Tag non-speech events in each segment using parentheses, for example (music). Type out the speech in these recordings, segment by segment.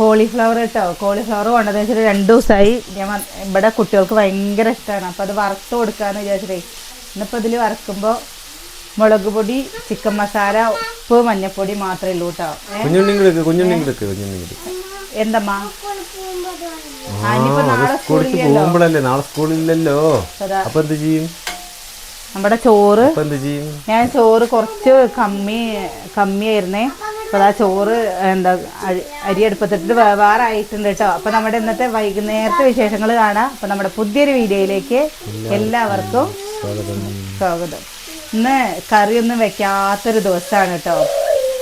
Cauliflower കേട്ടോ. Cauliflower കൊണ്ടതെന്ന് വെച്ചിട്ട് രണ്ട് ദിവസമായി ഞാൻ ഇവിടെ കുട്ടികൾക്ക് ഭയങ്കര ഇഷ്ടമാണ് അപ്പോൾ അത് വറുത്ത് കൊടുക്കാന്ന് വിചാരിച്ചിട്ടേ. ഇന്നിപ്പോൾ ഇതിൽ വറക്കുമ്പോൾ മുളക് പൊടി ചിക്കൻ മസാല ഉപ്പ് മഞ്ഞപ്പൊടി മാത്രമേ ഉള്ളൂ കേട്ടോ. എന്തമ്മാ? നാളെ സ്കൂളില്ലല്ലോ. അപ്പൊ എന്ത് ചെയ്യും? നമ്മുടെ ചോറ്. ഞാൻ ചോറ് കുറച്ച് കമ്മി കമ്മിയായിരുന്നേ. അപ്പോൾ ആ ചോറ് എന്താ അരി- അടുപ്പത്തിട്ട് വേവാറായിട്ടുണ്ട് കേട്ടോ. അപ്പോൾ നമ്മുടെ ഇന്നത്തെ വൈകുന്നേരത്തെ വിശേഷങ്ങൾ കാണാം. അപ്പോൾ നമ്മുടെ പുതിയൊരു വീഡിയോയിലേക്ക് എല്ലാവർക്കും സ്വാഗതം. ഇന്ന് കറിയൊന്നും വെക്കാത്തൊരു ദിവസമാണ് കേട്ടോ.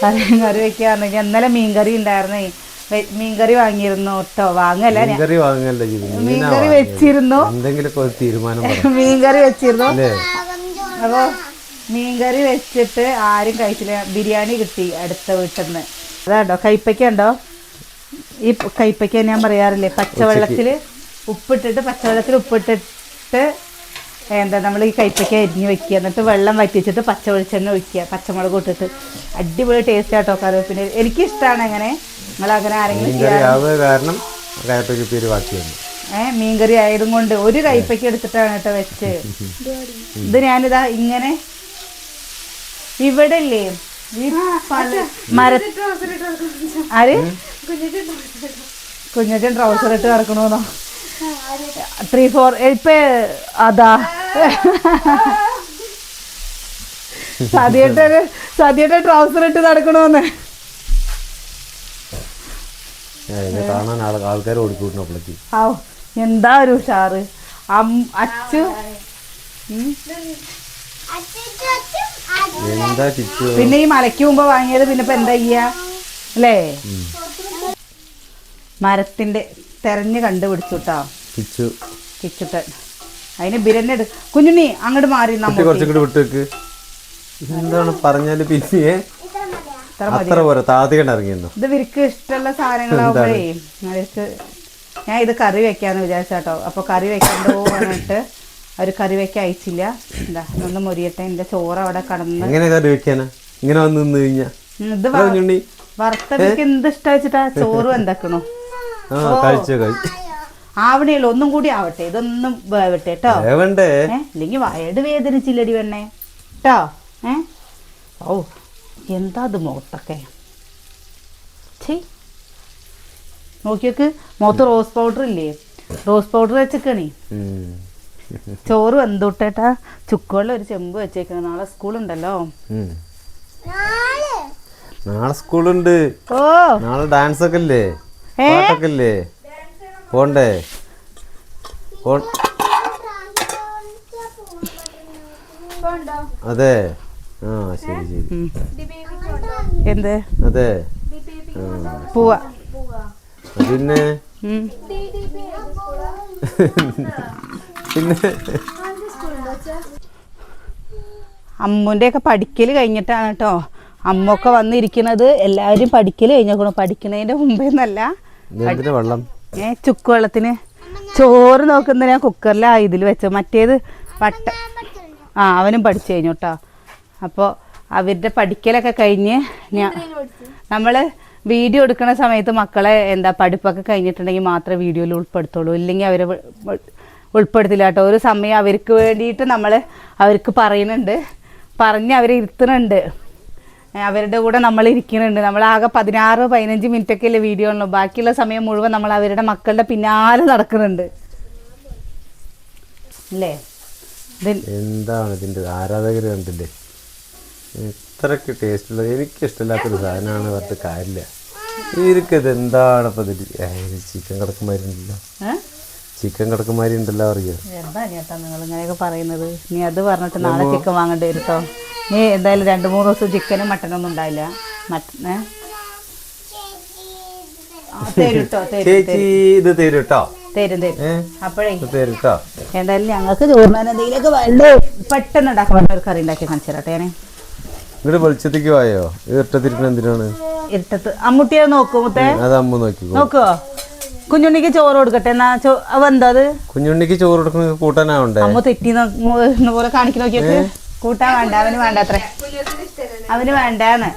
കറി കറി വെക്കാറുണ്ടെങ്കിൽ ഇന്നലെ മീൻകറി ഉണ്ടായിരുന്നേ. മീൻകറി വാങ്ങിയിരുന്നു കേട്ടോ. വാങ്ങല്ല മീൻകറി വെച്ചിരുന്നു. മീൻകറി വെച്ചിരുന്നു. അപ്പോൾ മീൻകറി വെച്ചിട്ട് ആരും കഴിച്ചില്ല. ബിരിയാണി കിട്ടി അടുത്ത വീട്ടിൽ നിന്ന് അതാണ്ടോ? കൈപ്പയ്ക്ക ഉണ്ടോ? ഈ കൈപ്പക്ക കൈപ്പയ്ക്ക ഞാൻ പറയാറില്ലേ? പച്ചവെള്ളത്തിൽ ഉപ്പിട്ടിട്ട് പച്ചവെള്ളത്തിൽ ഉപ്പിട്ടിട്ട് എന്താ നമ്മൾ ഈ കൈപ്പയ്ക്ക അരിഞ്ഞ് വെക്കുക. എന്നിട്ട് വെള്ളം വറ്റിച്ചിട്ട് പച്ച വെളിച്ചെണ്ണ ഒഴിക്കുക. പച്ചമുളക് ഇട്ടിട്ട്. അടിപൊളി ടേസ്റ്റ് ആട്ടോ കറിവേപ്പിന്റെ എനിക്കിഷ്ടമാണ് അങ്ങനെ. നിങ്ങൾ അങ്ങനെ ആരെങ്കിലും കാരണം കയപ്പയ്ക്ക് പേര് ബാക്കി വന്നു ഏഹ് മീൻകറി ആയതും കൊണ്ട് ഒരു കൈപ്പയ്ക്ക് എടുത്തിട്ടാണ് കേട്ടോ വെച്ച് ഇത് ഞാനിതാ ഇങ്ങനെ ഇവിടെ ഇല്ലേ ഈ മര ആര്? കുഞ്ഞച്ചൻ ട്രൗസർ ഇട്ട് നടക്കണോന്നോ? ത്രീ ഫോർ ഇപ്പൊ അതാ. സതിയട്ട സതിയുടെ ട്രൗസർ ഇട്ട് നടക്കണോന്ന്. കാണാൻ ആൾക്കാർ ഓടിക്കൂട്ടണം ആ എന്താ ഒരു ഉഷാറ്? അച്ചു? പിന്നെ ഈ മലയ്ക്ക് മുമ്പ് വാങ്ങിയത് പിന്നെ ഇപ്പൊ എന്താ ചെയ്യാ? അല്ലേ? മരത്തിന്റെ തെരഞ്ഞ് കണ്ടുപിടിച്ചു കേട്ടോ കിച്ചുട്ടൻ. അതിന് ബിരന്നെ കുഞ്ഞുണി കുഞ്ഞുണ്ണി അങ്ങോട്ട് മാറി കുട്ടി വിട്ടേക്ക്. എന്താണ് പറഞ്ഞാൽ പിന്നെ? അത്ര പോരാ. താത്തികണ്ട് ഇറങ്ങിയെന്നു? ഇത് ഇവർക്ക് ഇഷ്ടമുള്ള സാധനങ്ങളാവുമ്പോഴേ അവർക്ക് ഞാൻ ഇത് കറി വെക്കാന്ന് വിചാരിച്ചാട്ടോ അപ്പൊ കറി വെക്കണ്ടോ പറഞ്ഞിട്ട് അവർ കറി വെക്കാൻ അയച്ചില്ല. എന്താ ഒന്ന് മുരിയട്ടെ. എന്റെ ചോറ് അവിടെ കടന്ന് എങ്ങനെ കറി വെക്കാനാ? ഇങ്ങനെ വന്ന് നിന്ന് കഴിഞ്ഞാ? ഇത് വറുത്തവർക്ക് എന്ത് ഇഷ്ടം വെച്ചിട്ടാ ചോറ് എന്താക്കണു ആ കഴിച്ചോ കഴിച്ചു. ആവണേയുള്ളൂ ഒന്നും കൂടി ആവട്ടെ. ഇതൊന്നും വേവട്ടെ കേട്ടോ അല്ലെങ്കിൽ വയട് വേദനിച്ചില്ലടി വെണ്ണേ കേട്ടോ ഏ? ഓ എന്താ അത് മുഖത്തൊക്കെ? ഛീ. നോക്കിയോക്ക്. മുഖത്ത് റോസ് പൗഡർ ഇല്ലേ? റോസ് പൗഡർ വെച്ചേക്കണേ. ചോറ് വെന്തോട്ടേട്ടാ. ചുക്കുവെള്ളം ഒരു ചെമ്പ് വെച്ചേക്കണം. നാളെ സ്കൂൾ ഉണ്ടല്ലോ നാളെ? സ്കൂളുണ്ട്. ഓ. നാളെ ഡാൻസ് ഒക്കെ ഇല്ലേ? പാട്ടൊക്കെ ഇല്ലേ? പോണ്ടേ? അതെ. ആ ശരി ശരി. എന്ത്? അതെ. പോവാ. പിന്നെ. പിന്നെ? അമ്മുന്റെ ഒക്കെ പഠിക്കൽ കഴിഞ്ഞിട്ടാണ് കേട്ടോ അമ്മൊക്കെ വന്നിരിക്കുന്നത് എല്ലാവരും പഠിക്കൽ കഴിഞ്ഞേക്കണം. പഠിക്കണതിന്റെ മുമ്പേ എന്നല്ല വെള്ളം? ഏ ചുക്ക് വെള്ളത്തിന്. ചോറ് നോക്കുന്ന ഞാൻ കുക്കറിലാ ഇതിൽ വെച്ച മറ്റേത് വട്ട ആ അവനും പഠിച്ചു കഴിഞ്ഞു കേട്ടോ അപ്പോൾ അവരുടെ പഠിക്കലൊക്കെ കഴിഞ്ഞ് ഞാൻ നമ്മൾ വീഡിയോ എടുക്കുന്ന സമയത്ത് മക്കളെ എന്താ പഠിപ്പൊക്കെ കഴിഞ്ഞിട്ടുണ്ടെങ്കിൽ മാത്രമേ വീഡിയോയിൽ ഉൾപ്പെടുത്തുള്ളൂ. ഇല്ലെങ്കിൽ അവരെ ഉൾ- ഉൾ- ഉൾപ്പെടുത്തില്ല കേട്ടോ. ഒരു സമയം അവർക്ക് വേണ്ടിയിട്ട് നമ്മൾ അവർക്ക് പറയുന്നുണ്ട്. പറഞ്ഞ് അവരെ ഇരുത്തുന്നുണ്ട്. അവരുടെ കൂടെ നമ്മൾ ഇരിക്കുന്നുണ്ട്. നമ്മൾ ആകെ പതിനാറ് പതിനഞ്ച് മിനിറ്റ് ഒക്കെ അല്ലേ വീഡിയോ ഉള്ളൂ. ബാക്കിയുള്ള സമയം മുഴുവൻ നമ്മൾ അവരുടെ മക്കളുടെ പിന്നാലെ നടക്കുന്നുണ്ട്. അല്ലേ? എന്താണ് ഇതിന്റെ ആരാധകർ കണ്ടില്ലേ? ഇത്രക്ക് ടേസ്റ്റ് ഉള്ളത് എനിക്ക് ഇഷ്ടമില്ലാത്തൊരു സാധനമാണ് പറഞ്ഞിട്ട് കാര്യമില്ല. ഇവർക്കത് എന്താണ് ഇപ്പൊ ഇതിൽ ചിക്കൻ ഉണ്ടല്ലോ ചിക്കൻ കിടക്കുമാരി ഉണ്ടല്ലോ അറിയോ? എന്താ ചേട്ടാ നിങ്ങൾ ഇങ്ങനെയൊക്കെ പറയുന്നത്? നീ അത് പറഞ്ഞിട്ട് നാളെ ചിക്കൻ വാങ്ങേണ്ടി വരുത്തോ? നീ എന്തായാലും രണ്ട് മൂന്ന് ദിവസം ചിക്കനും മട്ടനൊന്നും? ആ, തരും കേട്ടോ തരും. ചേച്ചി ഇത് തരും കേട്ടോ തരും. തരും അപ്പോഴേ. എന്തായാലും ഞങ്ങൾക്ക് ചോറിനാൻ എന്തെങ്കിലുമൊക്കെ വേണ്ടേ? പെട്ടെന്ന് ഉണ്ടാക്കാൻ പറ്റുന്ന ഒരു കറി ഉണ്ടാക്കി കാണിച്ചു തരാട്ടെ ഇങ്ങോട്ട് വെളിച്ചത്തേക്ക് വായോ? ഇരട്ടത്തിരിക്കണ എന്തിനാണ്? ഇരുട്ടത്ത്. അമ്മുട്ടിയെ നോക്കൂ മുത്തേ. അത് അമ്മ നോക്കിക്കോ നോക്കുവോ കുഞ്ഞുണ്ണിക്ക് ചോറ് കൊടുക്കട്ടെ എന്നാ എന്താ കുഞ്ഞുണ്ണിക്ക് ചോറ് കൊടുക്കുന്ന കൂട്ടാനാവണ്ടേ? അമ്മ തെറ്റി പോലെ കാണിക്കു നോക്കിയിട്ട് കൂട്ടാൻ വേണ്ട അവന് വേണ്ട അത്രേ. അവന് വേണ്ടാന്ന്.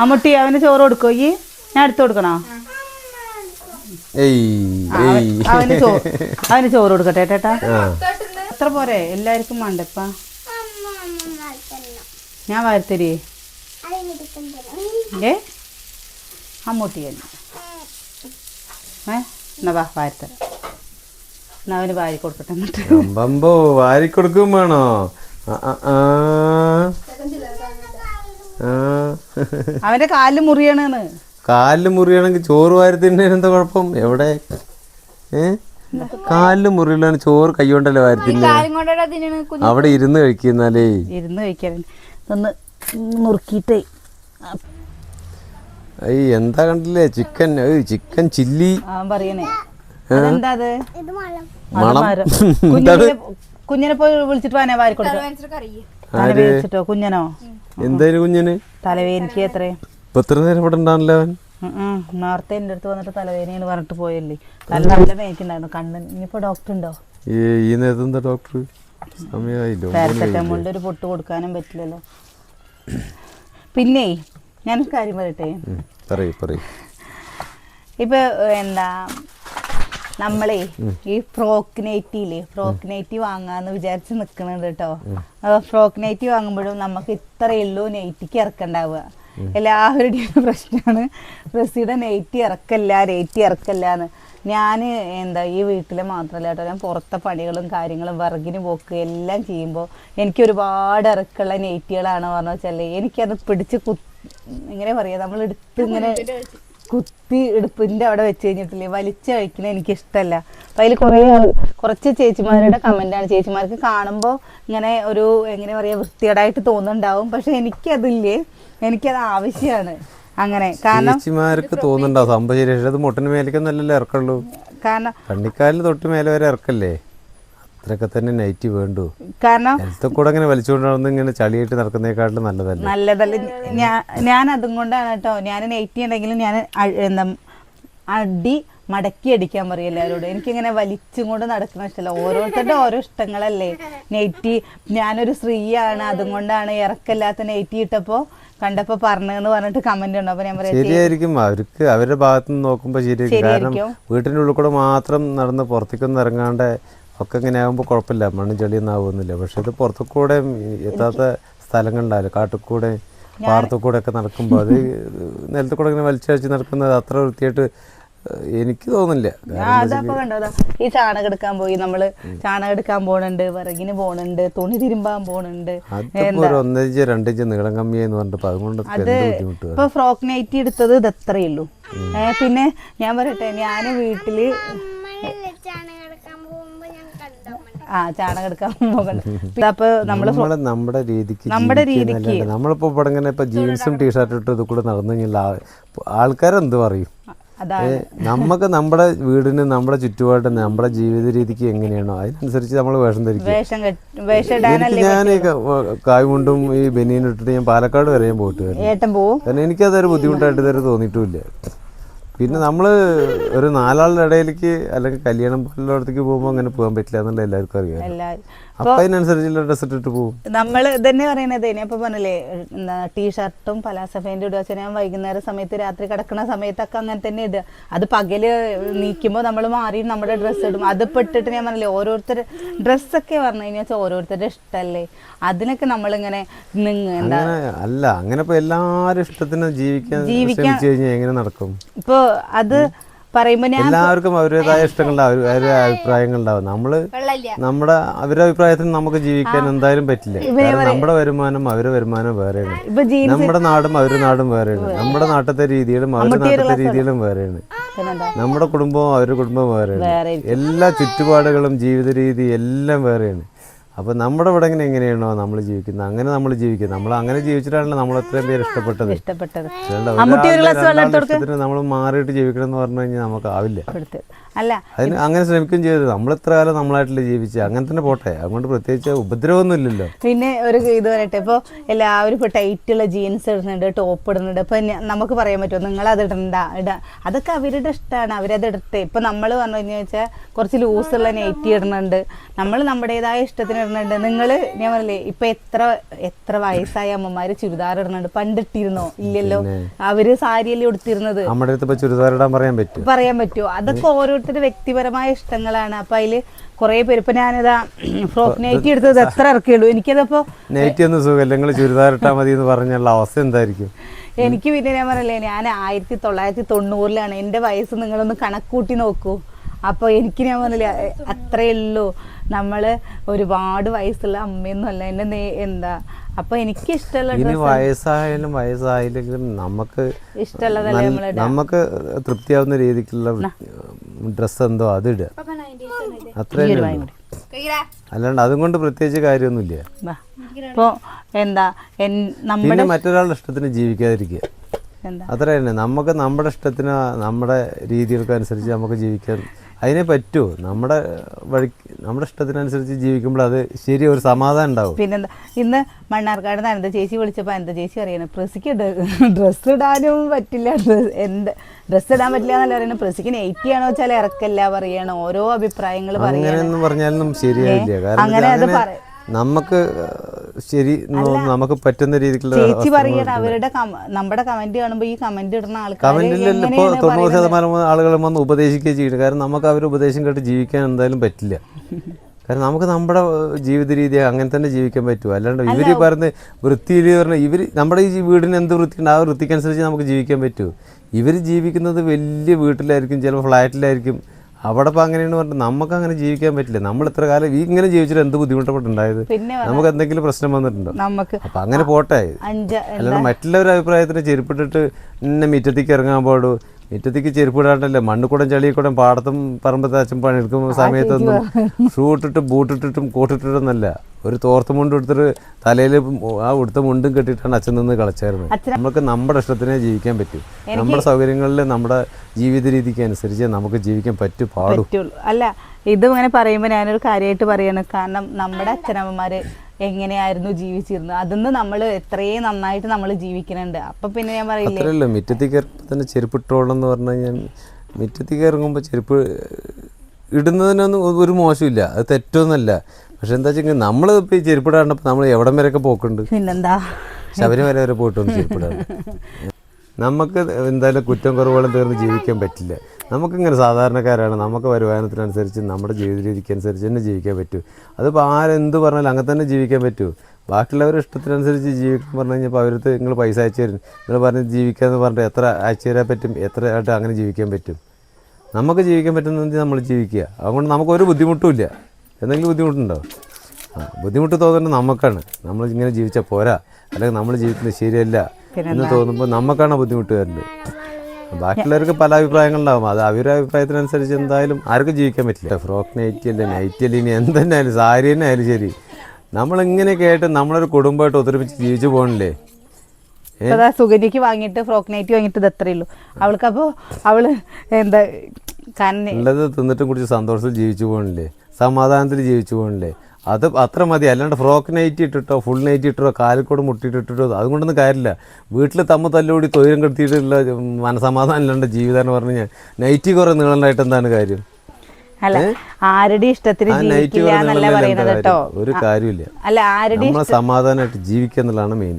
അമ്മുട്ടി അവന് ചോറ് കൊടുക്കോ ഈ? ഞാൻ എടുത്തു കൊടുക്കണോ? അവന് ചോറ് അവന് ചോറ് കൊടുക്കട്ടെ ചേട്ടാ എത്ര അത്ര പോരെ എല്ലാവർക്കും വേണ്ടപ്പാ. ഞാൻ വാരത്തരി. ഏ? അമ്മൂട്ടി തന്നെ. ഏ? എന്നാ വാ വാരത്തരാം എന്നാ അവന് വാരി കൊടുക്കട്ടെ എന്നിട്ട്. അമ്പമ്പോ വാരി കൊടുക്കും വേണോ. അവന്റെ കാലിൽ മുറിയണെന്ന്. കാലിൽ മുറിയാണെങ്കിൽ ചോറ് വാരി തിന്നതിന് എന്താ കുഴപ്പം? എവിടെ? ഏ? കാലിൽ മുറിയിലാണ് ചോറ് കൈകൊണ്ടല്ലേ വാരി തിന്നെ? അവിടെ ഇരുന്ന് കഴിക്കുന്നാലേ ഇരുന്ന് കഴിക്കാൻ ഒന്ന് മുറുക്കിയിട്ടേ ഈ എന്താ കണ്ടില്ലേ? Chicken chicken chilli. പറയണേ. അതെന്താ അത്. (laughs) കുഞ്ഞിനെ കുഞ്ഞിനെ പോയി വിളിച്ചിട്ട് വാനേ വാരി കൊടുക്കാം. തലവേനിച്ചിട്ടോ കുഞ്ഞനോ? എന്തായാലും കുഞ്ഞിന്? തലവേദനക്ക് എത്രേ? ഇപ്പൊ എത്ര നേരം ഇവിടെ ഉണ്ടാണല്ലോ അവൻ. നേരത്തെ എന്റെ അടുത്ത് വന്നിട്ട് തലവേദനയെന്ന് പറഞ്ഞിട്ട് പോയല്ലേ. നല്ല നല്ല വേനിക്കുണ്ടായിരുന്നു കണ്ണ് ഇനിയിപ്പോ ഡോക്ടർ ഉണ്ടോ? ഈ നേരത്തെന്താ നേരത്തെ എന്താ ഡോക്ടർ പാരസെറ്റമോളിന്റെ ഒരു പൊട്ട് കൊടുക്കാനും പറ്റില്ലല്ലോ. പിന്നെ ഞാൻ കാര്യം പറയട്ടെ? ഇപ്പൊ എന്താ നമ്മളേ ഈ ഫ്രോക്ക് നൈറ്റിയില്ലേ ഫ്രോക്ക് നൈറ്റി വാങ്ങാന്ന് വിചാരിച്ച് നിക്കണുണ്ട് കേട്ടോ ഫ്രോക്ക് നൈറ്റി വാങ്ങുമ്പോഴും നമുക്ക് ഇത്രയുള്ളൂ നൈറ്റിക്ക് ഇറക്കണ്ടാവുക. എല്ലാവരുടെയും പ്രശ്നമാണ് റസിയുടെ നൈറ്റി ഇറക്കല്ല നൈറ്റി ഇറക്കല്ല എന്ന് ഞാൻ എന്താ ഈ വീട്ടിലെ മാത്രമല്ല കേട്ടോ. ഞാൻ പുറത്തെ പണികളും കാര്യങ്ങളും വിറകിന് പോക്ക് എല്ലാം ചെയ്യുമ്പോൾ എനിക്ക് ഒരുപാട് ഇറക്കുള്ള നെയ്റ്റികളാണ് പറഞ്ഞു വെച്ചാൽ എനിക്കത് പിടിച്ച് കു എങ്ങനെ പറയാ നമ്മൾ എടുത്ത് ഇങ്ങനെ കുത്തി എടുപ്പിന്റെ അവിടെ വെച്ച് കഴിഞ്ഞിട്ടില്ലേ? വലിച്ചു കഴിക്കണ എനിക്കിഷ്ടമല്ല അപ്പം അതിൽ കുറേ കുറച്ച് ചേച്ചിമാരുടെ കമന്റാണ്. ചേച്ചിമാർക്ക് കാണുമ്പോൾ ഇങ്ങനെ ഒരു എങ്ങനെ പറയുക വൃത്തികേടായിട്ട് തോന്നുന്നുണ്ടാവും. പക്ഷെ എനിക്കതില്ലേ എനിക്കത് ആവശ്യമാണ് അങ്ങനെ. കാരണം ചേച്ചിമാർക്ക് തോന്നുന്നുണ്ടോ? സംഭവം ശരി പക്ഷെ അത് മുട്ടിന് മേലേക്കൊന്നല്ലല്ലോ ഇറക്കുള്ളൂ. കാരണം കണ്ണിക്കാലിന് തൊട്ട് മേലെ വരെ ഇറക്കല്ലേ? അത്രയൊക്കെ തന്നെ നൈറ്റ് വേണ്ടു. കാരണം കൂടെ ഇങ്ങനെ വലിച്ചുകൊണ്ട് നടന്ന് ഇങ്ങനെ ചളിയായിട്ട് നടക്കുന്നേക്കാട്ടിലും നല്ലതല്ലേ? നല്ലതല്ല. ഞാൻ ഞാൻ അതും കൊണ്ടാണ് കേട്ടോ. ഞാൻ നൈറ്റ് ഉണ്ടെങ്കിലും ഞാൻ എന്താ അടി മടക്കി അടിക്കാൻ പറയും എല്ലാവരോടും. എനിക്കിങ്ങനെ വലിച്ചും കൊണ്ട് നടക്കുന്ന ഇഷ്ടമല്ല. ഓരോരുത്തരുടെ ഓരോ ഇഷ്ടങ്ങളല്ലേ. നെയ്റ്റി ഞാനൊരു സ്ത്രീയാണ്. അതും കൊണ്ടാണ് ഇറക്കല്ലാത്ത നെയ്റ്റി ഇട്ടപ്പോൾ കണ്ടപ്പോൾ പറഞ്ഞെന്ന് പറഞ്ഞിട്ട് കമന്റ് ഉണ്ട് അപ്പൊ ഞാൻ ശരിയായിരിക്കും. അവർക്ക് അവരുടെ ഭാഗത്ത് നിന്ന് നോക്കുമ്പോൾ ശരിയായിരിക്കും. കാരണം വീട്ടിനുള്ളിൽ കൂടെ മാത്രം നടന്ന് പുറത്തേക്കൊന്നും ഇറങ്ങാണ്ട് ഒക്കെ ഇങ്ങനെ ആകുമ്പോൾ കുഴപ്പമില്ല. മണ്ണും ചെളിയൊന്നും ആവുന്നില്ല. പക്ഷെ ഇത് പുറത്തുകൂടെ എത്താത്ത സ്ഥലങ്ങളുണ്ടാവില്ല? കാട്ടുകൂടെ പാടത്തുകൂടെ പാടത്തു കൂടെ ഒക്കെ നടക്കുമ്പോൾ അത് നിലത്തുകൂടെ ഇങ്ങനെ വലിച്ച് നടക്കുന്നത് അത്ര വൃത്തിയായിട്ട് എനിക്ക് തോന്നില്ല ആ അതപ്പോ കണ്ടോ അതാ. ഈ ചാണകം എടുക്കാൻ പോയി നമ്മൾ ചാണകം എടുക്കാൻ പോണുണ്ട് വിറകിന് പോണുണ്ട് തുണി തിരുമ്പാൻ പോണുണ്ട്. ഒന്നിഞ്ച് രണ്ടിഞ്ച് നീളം കമ്മിയെന്ന് പറഞ്ഞിട്ട് അതുകൊണ്ട് എന്ത് ഇപ്പൊ ഫ്രോക്ക് നൈറ്റി എടുത്തത് ഇത് അത്രയേ ഉള്ളൂ. പിന്നെ ഞാൻ പറയട്ടെ ഞാൻ വീട്ടിൽ ആ ചാണകം എടുക്കാൻ പോകണ്ട. (laughs) അപ്പൊ നമ്മൾ നമ്മുടെ രീതിക്ക് നമ്മുടെ രീതിക്ക്. നമ്മളിപ്പോ ഇവിടെ ഇങ്ങനെ ഇപ്പൊ ജീൻസും ടീഷർട്ടും ഇട്ട് ഇത് കൂടെ നടന്നു കഴിഞ്ഞാൽ ആൾക്കാരെന്ത് പറയും? അതാ നമുക്ക് നമ്മുടെ വീടിന് നമ്മുടെ ചുറ്റുപാടിന് നമ്മുടെ ജീവിത രീതിക്ക് എങ്ങനെയാണോ അതിനനുസരിച്ച് നമ്മൾ വേഷം ധരിക്കും ഞാൻ ഈ കായ്മുണ്ടും ഈ ബനിയനും ഇട്ടിട്ട് ഞാൻ പാലക്കാട് വരെ ഞാൻ പോയിട്ട് വരും കാരണം എനിക്കതൊരു ബുദ്ധിമുട്ടായിട്ട് ഇതുവരെ തോന്നിയിട്ടുമില്ല. പിന്നെ നമ്മൾ ഒരു നാലാളുടെ ഇടയിലേക്ക് അല്ലെങ്കിൽ കല്യാണം പോലുള്ളടത്തേക്ക് പോകുമ്പോൾ അങ്ങനെ പോകാൻ പറ്റില്ല എന്നുള്ള എല്ലാവർക്കും അറിയാം അപ്പം അതിനനുസരിച്ചുള്ള ഡ്രസ്സ് ഇട്ടിട്ട് പോകും. നമ്മൾ തന്നെ പറയണത്. ഇനിയിപ്പോ പറഞ്ഞില്ലേ എന്താ ടീഷർട്ടും പലാസ പാന്റും ഇടുക. വെച്ചാൽ ഞാൻ വൈകുന്നേര സമയത്ത് രാത്രി കിടക്കുന്ന സമയത്തൊക്കെ അങ്ങനെ തന്നെ ഇടുക. അത് പകൽ നീക്കുമ്പോൾ നമ്മൾ മാറി നമ്മുടെ ഡ്രസ്സ് ഇടും. അത് പെട്ടിട്ട് ഞാൻ പറഞ്ഞില്ലേ ഓരോരുത്തർ ഡ്രസ്സൊക്കെ പറഞ്ഞു കഴിഞ്ഞാൽ വെച്ചാൽ ഓരോരുത്തരുടെ ഇഷ്ടമല്ലേ അതിനൊക്കെ നമ്മളിങ്ങനെ നിങ്ങ എന്താ അല്ല അങ്ങനെ ഇപ്പൊ എല്ലാരും ഇഷ്ടത്തിന് ജീവിക്കാൻ ജീവിക്കാൻ- എങ്ങനെ നടക്കും? ഇപ്പൊ അത് പറയുമ്പോ ഞാൻ എല്ലാവർക്കും അവരുടേതായ ഇഷ്ടങ്ങളുണ്ടാവും അവരുടെ അഭിപ്രായങ്ങളുണ്ടാവും. നമ്മൾ നമ്മുടെ അവരുടെ അഭിപ്രായത്തിന് നമുക്ക് ജീവിക്കാൻ എന്തായാലും പറ്റില്ല. കാരണം നമ്മുടെ വരുമാനം അവരുടെ വരുമാനം വേറെയാണ്. നമ്മുടെ നാടും അവരുടെ നാടും വേറെയാണ്. നമ്മുടെ നാട്ടിലത്തെ രീതികളും അവരുടെ നാട്ടിലത്തെ രീതികളും വേറെയാണ്. നമ്മുടെ കുടുംബവും അവരുടെ കുടുംബവും വേറെയാണ്. എല്ലാ ചുറ്റുപാടുകളും ജീവിത രീതി എല്ലാം വേറെയാണ്. അപ്പോൾ നമ്മുടെ ഇവിടെ ഇങ്ങനെ എങ്ങനെയാണോ നമ്മൾ ജീവിക്കുന്നത്? അങ്ങനെ നമ്മൾ ജീവിക്കുന്നത്. നമ്മൾ അങ്ങനെ ജീവിച്ചിട്ടാണല്ലോ നമ്മൾ അത്രയും പേര് ഇഷ്ടപ്പെട്ടത്. ഇഷ്ടപ്പെട്ടത്. നമ്മൾ മാറിയിട്ട് ജീവിക്കണം എന്ന് പറഞ്ഞു കഴിഞ്ഞാൽ നമുക്ക് ആവില്ല കൊടുത്ത്. അല്ല. അതിന് അങ്ങനെ ശ്രമിക്കുകയും ചെയ്തു നമ്മൾ ഇത്ര കാലം നമ്മളായിട്ടല്ലേ ജീവിച്ച അങ്ങനെ തന്നെ പോട്ടെ. അതുകൊണ്ട് പ്രത്യേകിച്ച് ഉപദ്രവമൊന്നും ഇല്ലല്ലോ. പിന്നെ ഒരു ഇത് വരട്ടെ ഇപ്പോൾ എല്ലാവരും ഇപ്പോൾ ടൈറ്റുള്ള ജീൻസ് ഇടുന്നുണ്ട് ടോപ്പ് ഇടുന്നുണ്ട്. ഇപ്പം നമുക്ക് പറയാൻ പറ്റുമോ? നിങ്ങൾ അത് ഇടണ്ട ഇട. അതൊക്കെ അവരുടെ ഇഷ്ടമാണ് അവരത് ഇടട്ടെ ഇപ്പം നമ്മൾ പറഞ്ഞു കഴിഞ്ഞാൽ വെച്ചാൽ കുറച്ച് ലൂസുള്ള നെയ്റ്റി ഇടുന്നുണ്ട്. നമ്മൾ നമ്മുടേതായ ഇഷ്ടത്തിന് ഇടുന്നുണ്ട്. നിങ്ങൾ ഞാൻ പറഞ്ഞില്ലേ ഇപ്പൊ എത്ര എത്ര വയസ്സായ അമ്മമാർ ചുരിദാർ ഇടുന്നുണ്ട്? പണ്ടിട്ടിരുന്നോ? ഇല്ലല്ലോ. അവർ സാരിയല്ലേ ഉടുത്തിരുന്നത്. നമ്മുടെ അടുത്ത് ചുരിദാർ ഇടാൻ പറയാൻ പറ്റും പറയാൻ പറ്റുമോ? അതൊക്കെ ഓരോരുത്തരുടെ വ്യക്തിപരമായ ഇഷ്ടങ്ങളാണ്. അപ്പൊ അതിൽ കുറെ പേര്. ഇപ്പൊ ഞാനിതാ (clears throat) ഫ്രോക്ക് നൈറ്റി എടുത്തത് എത്ര ഇറക്കിയുള്ളൂ. എനിക്കതപ്പോ നൈറ്റി ഒന്നും സുഖമില്ല. നിങ്ങൾ ചുരിദാർ ഇട്ടാൽ മതി എന്ന് പറഞ്ഞുള്ള അവസ്ഥ എന്തായിരിക്കും? എനിക്ക് പിന്നെ ഞാൻ പറയല്ലേ ഞാൻ ആയിരത്തി തൊള്ളായിരത്തി തൊണ്ണൂറിലാണ്. എന്റെ വയസ്സ് നിങ്ങളൊന്ന് കണക്കൂട്ടി നോക്കൂ. അപ്പോൾ എനിക്ക് ഞാൻ പറഞ്ഞില്ല അത്രയേ അത്രേ ഉള്ളൂ. നമ്മൾ ഒരുപാട് വയസ്സുള്ള അമ്മയൊന്നും അല്ല എന്റെ എന്താ അപ്പോൾ എനിക്ക് ഇഷ്ടമുള്ള ഇനി വയസ്സായാലും വയസ്സായില്ലെങ്കിലും നമുക്ക് ഇഷ്ടമുള്ളതല്ലേ നമ്മൾ നമുക്ക് തൃപ്തിയാവുന്ന രീതിക്കുള്ള ഡ്രസ്സ് എന്തോ അത് ഇടുക. അത്രേ അല്ലാണ്ട് അതും കൊണ്ട് പ്രത്യേകിച്ച് കാര്യമൊന്നുമില്ല. ഇപ്പോ എന്താ നമ്മുടെ പിന്നെ മറ്റൊരാളുടെ ഇഷ്ടത്തിന് ജീവിക്കാതിരിക്കുക. എന്താ? അത്ര തന്നെ. നമുക്ക് നമ്മുടെ ഇഷ്ടത്തിന് നമ്മുടെ രീതികൾക്ക് അനുസരിച്ച് നമുക്ക് ജീവിക്കാൻ അതിനെ പറ്റുമോ നമ്മുടെ വഴി നമ്മുടെ ഇഷ്ടത്തിനനുസരിച്ച് ജീവിക്കുമ്പോൾ അത് ശരി ഒരു സമാധാനം ഉണ്ടാവും. പിന്നെന്താ ഇന്ന് മണ്ണാർക്കാട് അനന്ത ചേച്ചി വിളിച്ചപ്പോൾ അനന്ത ചേച്ചി അറിയണം പ്രസിക്ക് ഡ്രസ്സ് ഇടാനും പറ്റില്ല എന്ത് ഡ്രസ്സ് ഇടാൻ പറ്റില്ല എന്നല്ല പറയുന്നത് പ്രസിക്ക് നെയ്റ്റി ആണോ വെച്ചാൽ ഇറക്കല്ല പറയണം ഓരോ അഭിപ്രായങ്ങൾ പറയണം. അങ്ങനെയൊന്നും പറഞ്ഞാലും ശരിയായില്ല. അങ്ങനെ അത് പറയാം പറ- നമുക്ക് ശരി നമുക്ക് പറ്റുന്ന രീതിക്കുള്ള ചേച്ചി അവരുടെ നമ്മുടെ കമന്റ് കാണുമ്പോൾ ഈ കമന്റ് ഇടുന്ന ആൾക്കാർ കമന്റിലല്ല ഇപ്പോൾ തൊണ്ണൂറ് ശതമാനം ആളുകൾ വന്ന് ഉപദേശിക്കുകയും ചെയ്യുന്നത് കാരണം നമുക്ക് അവർ ഉപദേശം കേട്ട് ജീവിക്കാൻ എന്തായാലും പറ്റില്ല. കാരണം നമുക്ക് നമ്മുടെ ജീവിത രീതി അങ്ങനെ തന്നെ ജീവിക്കാൻ പറ്റുമോ? അല്ലാണ്ട് ഇവർ പറഞ്ഞ് വൃത്തിയിൽ പറഞ്ഞ ഇവർ നമ്മുടെ ഈ വീടിന് എന്ത് വൃത്തിയുണ്ട് ആ വൃത്തിക്കനുസരിച്ച് നമുക്ക് ജീവിക്കാൻ പറ്റുമോ? ഇവർ ജീവിക്കുന്നത് വലിയ വീട്ടിലായിരിക്കും ചിലപ്പോൾ ഫ്ലാറ്റിലായിരിക്കും അവിടെ ഇപ്പം അങ്ങനെയാണ് പറഞ്ഞിട്ട് നമുക്ക് അങ്ങനെ ജീവിക്കാൻ പറ്റില്ല. നമ്മൾ ഇത്ര കാലം ഈ ഇങ്ങനെ ജീവിച്ചിട്ട് എന്ത് ബുദ്ധിമുട്ടപ്പെട്ടുണ്ടായത്? നമുക്ക് എന്തെങ്കിലും പ്രശ്നം വന്നിട്ടുണ്ടോ? നമുക്ക് അപ്പം അങ്ങനെ പോട്ടെ. അല്ലാണ്ട് മറ്റുള്ളവരുടെ അഭിപ്രായത്തിന് ചെരുപ്പിട്ടിട്ട് എന്നെ മിറ്റത്തേക്ക് ഇറങ്ങാൻ പാടൂ. മിറ്റത്തേക്ക് ചെരുപ്പിടാണ്ടല്ലേ? മണ്ണിക്കൂടം ചളിക്കൂടം പാടത്തും പറമ്പത്ത് അച്ഛൻ പണിയെടുക്കുന്ന സമയത്തൊന്നും ഷൂ ഇട്ടിട്ടും ബൂട്ടിട്ടിട്ടും കോട്ടിട്ടിട്ടൊന്നല്ല ഒരു തോർത്ത് മുണ്ട് എടുത്തിട്ട് തലയിൽ ആ ഉടുത്ത മുണ്ടും കെട്ടിയിട്ടാണ് അച്ഛൻ നിന്ന് കളിച്ചായിരുന്നത്. നമുക്ക് നമ്മുടെ ഇഷ്ടത്തിനെ ജീവിക്കാൻ പറ്റും. നമ്മുടെ സൗകര്യങ്ങളിൽ നമ്മുടെ ജീവിത രീതിക്ക് അനുസരിച്ച് നമുക്ക് ജീവിക്കാൻ പറ്റൂ പാടും. അല്ല ഇതും ഇങ്ങനെ പറയുമ്പോൾ ഞാനൊരു കാര്യമായിട്ട് പറയാണ്. കാരണം നമ്മുടെ അച്ഛനമ്മമാര് എങ്ങനെയായിരുന്നു ജീവിച്ചിരുന്നത്? അതിന്ന് നമ്മൾ എത്രയും നന്നായിട്ട് നമ്മൾ ജീവിക്കുന്നുണ്ട്. അപ്പൊ പിന്നെ ഞാൻ പറയില്ലേ? മിറ്റത്തി ചെരുപ്പിട്ടോളം തന്നെ ചെരുപ്പ് എന്ന് പറഞ്ഞു കഴിഞ്ഞാൽ മിറ്റത്തി കയറുമ്പോൾ ചെരുപ്പ് ഇടുന്നതിനൊന്നും ഒരു മോശമില്ല. അത് തെറ്റൊന്നുമല്ല പക്ഷെ എന്താ വെച്ചാൽ നമ്മൾ ഇപ്പോൾ ഈ ചെരുപ്പിടാണ്ടപ്പോൾ നമ്മൾ എവിടം വരെയൊക്കെ പോക്കുണ്ട്? പിന്നെന്താ? ശബരിമല വരെ പോയിട്ടുണ്ട് ചെരുപ്പിടാണ്ട് നമുക്ക് എന്തായാലും കുറ്റം കുറവുകളും തീർന്ന് ജീവിക്കാൻ പറ്റില്ല. നമുക്കിങ്ങനെ സാധാരണക്കാരാണ്. നമുക്ക് വരുമാനത്തിനനുസരിച്ച് നമ്മുടെ ജീവിത രീതിക്ക് അനുസരിച്ച് തന്നെ ജീവിക്കാൻ പറ്റൂ. അതിപ്പോൾ ആരെന്ത് പറഞ്ഞാലും അങ്ങനെ തന്നെ ജീവിക്കാൻ പറ്റൂ. ബാക്കിയുള്ളവരുടെ ഇഷ്ടത്തിനനുസരിച്ച് ജീവിക്കാൻ പറഞ്ഞു കഴിഞ്ഞപ്പോൾ അവർക്ക് നിങ്ങൾ പൈസ അയച്ചു തരും. നിങ്ങൾ പറഞ്ഞ് ജീവിക്കാന്ന് പറഞ്ഞിട്ട് എത്ര അയച്ചു തരാൻ പറ്റും എത്ര ആയിട്ട് അങ്ങനെ ജീവിക്കാൻ പറ്റും. നമുക്ക് ജീവിക്കാൻ പറ്റുന്നത് നമ്മൾ ജീവിക്കുക? അതുകൊണ്ട് നമുക്കൊരു ബുദ്ധിമുട്ടുമില്ല എന്തെങ്കിലും ബുദ്ധിമുട്ടുണ്ടോ? ആ ബുദ്ധിമുട്ട് തോന്നുന്നത് നമുക്കാണ്. നമ്മൾ ഇങ്ങനെ ജീവിച്ചാൽ പോരാ. അല്ലെങ്കിൽ നമ്മൾ ജീവിക്കുന്നത് ശരിയല്ല എന്ന് തോന്നുമ്പോൾ നമുക്കാണ് ബുദ്ധിമുട്ട് വരുന്നത് ബാക്കിയുള്ളവർക്ക് പല അഭിപ്രായങ്ങളുണ്ടാവും. അത് അവരുടെ അഭിപ്രായത്തിനനുസരിച്ച് എന്തായാലും ആർക്കും ജീവിക്കാൻ പറ്റില്ല. ഫ്രോക്ക് നൈറ്റി അല്ലെ? നൈറ്റി അല്ല? ഇനി എന്തെന്നായാലും സാരി തന്നെ ആയാലും ശരി. നമ്മളിങ്ങനെയൊക്കെ ആയിട്ട് നമ്മളൊരു കുടുംബമായിട്ട് ഒത്തൊരുമിച്ച് ജീവിച്ചു പോകണില്ലേ? സുഗന്യക്ക് വാങ്ങിയിട്ട് ഫ്രോക്ക് നൈറ്റ് വാങ്ങിയിട്ട് ഇത് അത്രയേ ഉള്ളൂ. അവൾക്ക് അപ്പോൾ അവൾ എന്താ ഉള്ളത് തിന്നിട്ടും കുടിച്ച് സന്തോഷത്തിൽ ജീവിച്ചു പോകണില്ലേ? സമാധാനത്തിൽ ജീവിച്ചു പോകണില്ലേ? അത് അത്ര മതി. അല്ലാണ്ട് ഫ്രോക്ക് നൈറ്റ് ഇട്ടിട്ടോ ഫുൾ നൈറ്റ് ഇട്ടോ കാലിക്കോട് മുട്ടിയിട്ടിട്ടോ അതുകൊണ്ടൊന്നും കാര്യമില്ല. വീട്ടിൽ തമ്മ തല്ലുകൂടി തൊഴിലും കെടുത്തിയിട്ടുള്ള മനസമാധാനം ഇല്ലാണ്ട് ജീവിതം എന്ന് പറഞ്ഞു കഴിഞ്ഞാൽ നൈറ്റി കുറേ നീളണ്ടായിട്ട് എന്താണ് കാര്യം? അല്ല ആരുടെ ഇഷ്ടത്തിന് ജീവിക്കില്ല എന്നല്ല കേട്ടോ. ഒരു കാര്യമില്ല. അല്ല ആരുടെ സമാധാനമായിട്ട് ജീവിക്കുക എന്നുള്ളതാണ് മെയിൻ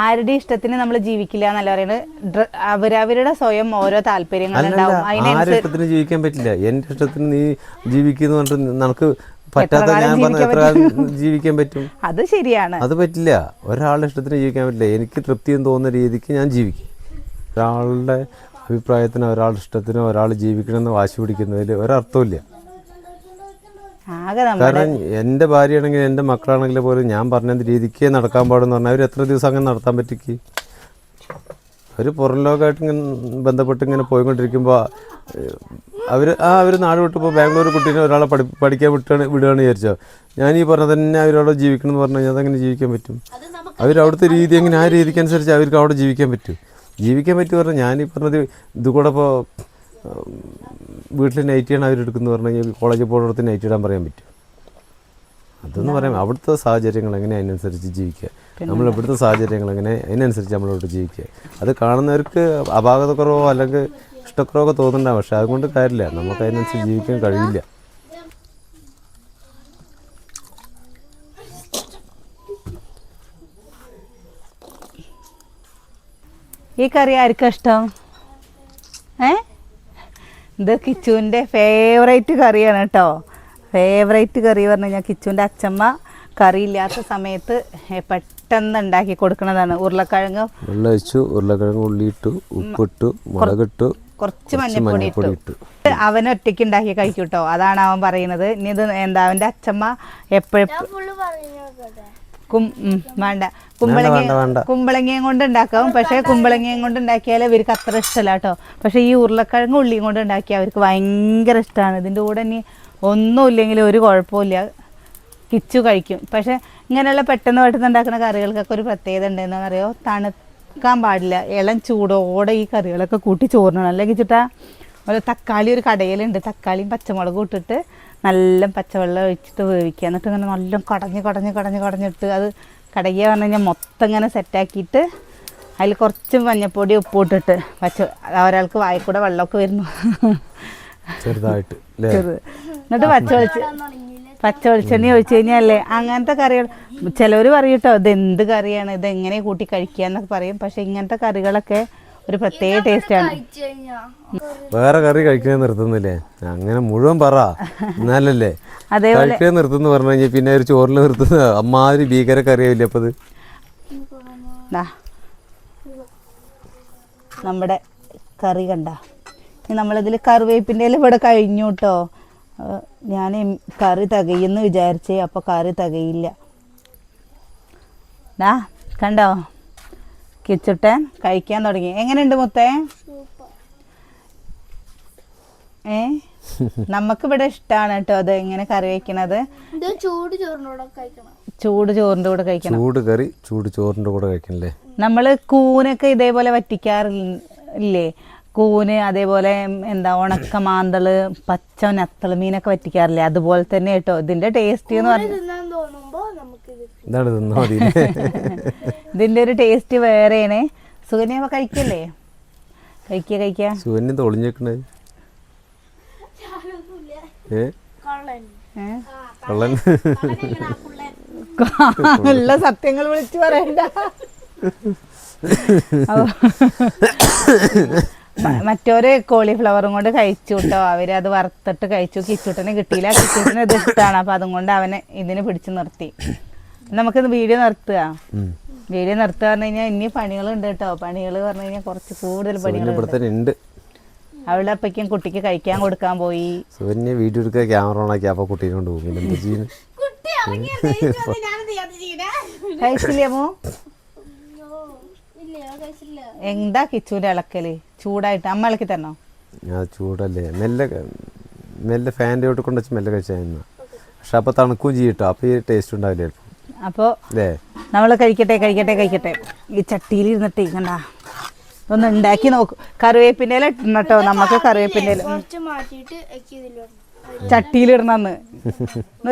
ആരുടെ ഇഷ്ടത്തിന് നമ്മൾ ജീവിക്കില്ല എന്നല്ല പറയുന്നത് അവരവരുടെ സ്വയം ഓരോ അതിനനുസരിച്ച് ഇഷ്ടത്തിന് ജീവിക്കാൻ പറ്റില്ല. എന്റെ ഇഷ്ടത്തിന് നീ ജീവിക്കുന്നു പറഞ്ഞിട്ട് നമുക്ക് പറ്റാത്ത ഞാൻ പറഞ്ഞ എത്ര കാലം ജീവിക്കാൻ പറ്റും? അത് ശരിയാണ്. അത് പറ്റില്ല. ഒരാളുടെ ഇഷ്ടത്തിന് ജീവിക്കാൻ പറ്റില്ല. എനിക്ക് തൃപ്തിയും തോന്നുന്ന രീതിക്ക് ഞാൻ ജീവിക്കും. ഒരാളുടെ അഭിപ്രായത്തിന് ഒരാളുടെ ഇഷ്ടത്തിന് ഒരാൾ ജീവിക്കണമെന്ന് വാശി പിടിക്കുന്നതിൽ ഒരർത്ഥമില്ല കാരണം എന്റെ ഭാര്യയാണെങ്കിലും എന്റെ മക്കളാണെങ്കിൽ പോലും ഞാൻ പറഞ്ഞ രീതിക്ക് നടക്കാൻ പാടെന്ന് പറഞ്ഞാൽ അവർ എത്ര ദിവസം അങ്ങനെ നടത്താൻ പറ്റിക്ക്? അവർ പുറം ലോകമായിട്ട് ഇങ്ങനെ ബന്ധപ്പെട്ട് ഇങ്ങനെ പോയിക്കൊണ്ടിരിക്കുമ്പോൾ അവർ ആ അവർ നാട് വിട്ടപ്പോൾ ബാംഗ്ലൂർ കുട്ടീനെ ഒരാളെ പഠി പഠിക്കാൻ വിട്ടാണ് വിടുകയാണ് വിചാരിച്ചോ? ഞാൻ ഈ പറഞ്ഞ തന്നെ അവരവിടെ ജീവിക്കണം എന്ന് പറഞ്ഞു കഴിഞ്ഞാൽ അതങ്ങനെ ജീവിക്കാൻ പറ്റും. അവർ അവിടുത്തെ രീതി എങ്ങനെ ആ രീതിക്ക് അനുസരിച്ച് അവർക്ക് അവിടെ ജീവിക്കാൻ പറ്റും. ജീവിക്കാൻ പറ്റും പറഞ്ഞാൽ ഞാനീ പറഞ്ഞത് ഇത് കൂടെ ഇപ്പോൾ വീട്ടിൽ നൈറ്റിയാണ് അവരെടുക്കുന്നു പറഞ്ഞു കഴിഞ്ഞാൽ കോളേജിൽ പോകുന്നിടത്ത് നൈറ്റ് ഇടാൻ പറയാൻ പറ്റും. അതെന്ന് പറയാം അവിടുത്തെ സാഹചര്യങ്ങൾ എങ്ങനെ അതിനനുസരിച്ച് ജീവിക്കുക? നമ്മൾ ഇവിടുത്തെ സാഹചര്യങ്ങൾ എങ്ങനെ അതിനനുസരിച്ച് നമ്മളോട്ട് ജീവിക്കുക? അത് കാണുന്നവർക്ക് അപാകതക്കുറവോ അല്ലെങ്കിൽ ഇഷ്ടക്കുറവൊക്കെ തോന്നുന്നുണ്ടാവും. പക്ഷെ അതുകൊണ്ട് കാര്യമില്ല. നമുക്ക് അതിനനുസരിച്ച് ജീവിക്കാൻ കഴിയില്ല. ഈ കറി ആർക്കും ഇഷ്ടം? ഏഹ് ഇത് കിച്ചുവിന്റെ ഫേവറേറ്റ് കറിയാണ് കേട്ടോ. ഫേവറേറ്റ് കറി പറഞ്ഞു കഴിഞ്ഞാൽ കിച്ചുവിന്റെ അച്ചമ്മ കറി ഇല്ലാത്ത സമയത്ത് പെട്ടെന്ന് ഉണ്ടാക്കി കൊടുക്കുന്നതാണ്. ഉരുളക്കിഴങ്ങ് വെള്ളം ഒഴിച്ചു ഉരുളക്കിഴങ്ങ് ഉള്ളിയിട്ടു ഉപ്പിട്ടു മുളകിട്ടു കുറച്ച് മഞ്ഞപ്പൊടി ഇട്ടു. അവൻ ഒറ്റയ്ക്ക് ഉണ്ടാക്കി കഴിക്കൂട്ടോ അതാണ് അവൻ പറയുന്നത്. ഇനി ഇത് എന്താ അവന്റെ അച്ചമ്മ എപ്പോഴും വേണ്ട. കുമ്പളങ്ങ. കുമ്പളങ്ങയും കൊണ്ട് ഉണ്ടാക്കാം. പക്ഷേ കുമ്പളങ്ങയും കൊണ്ട് ഉണ്ടാക്കിയാൽ ഇവർക്ക് അത്ര ഇഷ്ടമല്ല കേട്ടോ. പക്ഷേ ഈ ഉരുളക്കിഴങ്ങ് ഉള്ളിയും കൊണ്ട് ഉണ്ടാക്കിയാൽ അവർക്ക് ഭയങ്കര ഇഷ്ടമാണ് ഇതിന്റെ കൂടെ ഇനി ഒന്നുമില്ലെങ്കിൽ ഒരു കുഴപ്പമില്ല കിച്ചു കഴിക്കും. പക്ഷേ ഇങ്ങനെയുള്ള പെട്ടെന്ന് പെട്ടെന്ന് ഉണ്ടാക്കുന്ന കറികൾക്കൊക്കെ ഒരു പ്രത്യേകത ഉണ്ട് അറിയോ തണുക്കാൻ പാടില്ല. ഇളം ചൂടോടെ ഈ കറികളൊക്കെ കൂട്ടി ചോറിനണം. അല്ലെങ്കിൽ ചിട്ടാ ഒരു തക്കാളി ഒരു കടയിലുണ്ട്. തക്കാളിയും പച്ചമുളകും ഇട്ടിട്ട് നല്ല പച്ചവെള്ളം ഒഴിച്ചിട്ട് വേവിക്കുക. എന്നിട്ട് ഇങ്ങനെ നല്ല കടഞ്ഞ് കടഞ്ഞ് കടഞ്ഞ് കടഞ്ഞിട്ട് അത് കടയുക പറഞ്ഞു കഴിഞ്ഞാൽ മൊത്തം ഇങ്ങനെ സെറ്റാക്കിയിട്ട് അതിൽ കുറച്ച് മഞ്ഞപ്പൊടി ഉപ്പ് ഇട്ടിട്ട് പച്ച ഒരാൾക്ക് വായിക്കൂടെ വെള്ളമൊക്കെ വരുന്നു. ചെറുതായിട്ട് ചെറുത് എന്നിട്ട് പച്ച വെളിച്ച പച്ച വെളിച്ചെണ്ണ ഒഴിച്ചു കഴിഞ്ഞാലേ അങ്ങനത്തെ കറികൾ ചിലവർ പറയും കേട്ടോ ഇത് എന്ത് കറിയാണ്? ഇത് എങ്ങനെ കൂട്ടി കഴിക്കുക? എന്നൊക്കെ പറയും. പക്ഷെ ഇങ്ങനത്തെ കറികളൊക്കെ ഒരു പ്രത്യേക ടേസ്റ്റ് ടേസ്റ്റാണ് വേറെ കറി കഴിക്കാൻ നിർത്തുന്നില്ലേ? അങ്ങനെ മുഴുവൻ പറ. എന്നാലല്ലേ? അതേപോലെ കഴിക്കാൻ നിർത്തുന്നു പറഞ്ഞു കഴിഞ്ഞാൽ പിന്നെ ഒരു ചോറിൽ നിർത്തുന്ന അമ്മാതിരി ഭീകര കറിയാവില്ലേ അപ്പത്? അത് ദാ. നമ്മുടെ കറി കണ്ട. നമ്മളിതിൽ കറിവേപ്പിന്റെ ഇവിടെ കഴിഞ്ഞു കേട്ടോ ഞാൻ കറി തികയെന്ന് വിചാരിച്ചേ അപ്പോൾ കറി തികയില്ല. ദാ കണ്ടോ? കിച്ചുട്ടൻ കഴിക്കാൻ തുടങ്ങി. എങ്ങനെയുണ്ട് മുത്തേ? ഏ? നമുക്കിവിടെ ഇഷ്ടമാണ് കേട്ടോ അത് ഇങ്ങനെ കറി വെക്കണത്. ഇത് ചൂട് ചോറിനോടെ കഴിക്കണം. ചൂട് ചോറിന്റെ കൂടെ കഴിക്കണം. ചൂട് കറി ചൂട് ചോറിന്റെ കൂടെ കഴിക്കണല്ലേ? നമ്മൾ കൂനൊക്കെ ഇതേപോലെ വറ്റിക്കാറില്ലേ കൂന് അതേപോലെ എന്താ ഉണക്ക മാന്തൾ പച്ച നത്തൾ മീനൊക്കെ വറ്റിക്കാറില്ലേ? അതുപോലെ തന്നെ കേട്ടോ. ഇതിന്റെ ടേസ്റ്റ് എന്ന് പറഞ്ഞു ഇതാണ് തിന്നാ മതി (laughs) ഇതിന്റെ ഒരു ടേസ്റ്റ് വേറെയാണ്. സുഗന്യ കഴിക്കല്ലേ? കഴിക്കുക കഴിക്കുക സുഗന്യ തൊളിഞ്ഞേക്കണേ. കള്ളൻ. ഉള്ള സത്യങ്ങൾ വിളിച്ചു പറയണ്ട. മറ്റൊരു കോളിഫ്ലവറും കൊണ്ട് കഴിച്ചു കേട്ടോ അവർ അത് വറുത്തിട്ട് കഴിച്ചു. കിച്ചുട്ടനെ കിട്ടിയില്ല. കിച്ചൂട്ടന് ഇത് ഇഷ്ടമാണ് അപ്പൊ അതും കൊണ്ട് അവനെ ഇതിന് പിടിച്ചു നിർത്തി. നമുക്കിത് വീഡിയോ നിർത്തുക. വീഡിയോ നിർത്തുക പറഞ്ഞു കഴിഞ്ഞാൽ ഇനി പണികളുണ്ട് കേട്ടോ. പണികൾ പറഞ്ഞു കഴിഞ്ഞാൽ കുറച്ച് കൂടുതൽ പണികളുണ്ട്. അവളുടെ അപ്പയ്ക്കും കുട്ടിക്ക് കഴിക്കാൻ കൊടുക്കാൻ പോയി. സുവന്യ വീഡിയോ എടുക്കുക ക്യാമറ ഓണാക്കി അപ്പൊ കുട്ടീനെ കൊണ്ട് പോകും. എന്ത് എന്താ ചെയ്യുന്നു? കുട്ടി ഇറങ്ങി ഞാൻ ചെയ്യാതെ ചെയ്യണേ? കഴിച്ചില്ലേ മോ ഇല്ല കഴിച്ചില്ല. എന്താ കിച്ചൂന്റെ ഇളക്കൽ? ചൂടായിട്ട് അമ്മ ഇളക്കി തരണോ ഞാൻ ചൂടല്ലേ. മെല്ലെ മെല്ലെ ഫാന്റെ കൊണ്ട് വെച്ച് മെല്ലെ കഴിച്ചാൽ പക്ഷെ അപ്പോൾ തണുക്കുകയും ചെയ്യട്ടോ അപ്പോൾ ഈ ടേസ്റ്റ് ഉണ്ടാവില്ല ചിലപ്പോൾ അപ്പോൾ അല്ലേ നമ്മൾ കഴിക്കട്ടെ കഴിക്കട്ടെ കഴിക്കട്ടെ. ഈ ചട്ടിയിൽ ഇരുന്നിട്ട് കണ്ട ഒന്ന് ഉണ്ടാക്കി നോക്കും. കറിവേപ്പിന്റെ ഇല ഇടണം കേട്ടോ നമുക്ക് കറിവേപ്പിന്റെ ഇല ചട്ടിയിലിടണമെന്ന്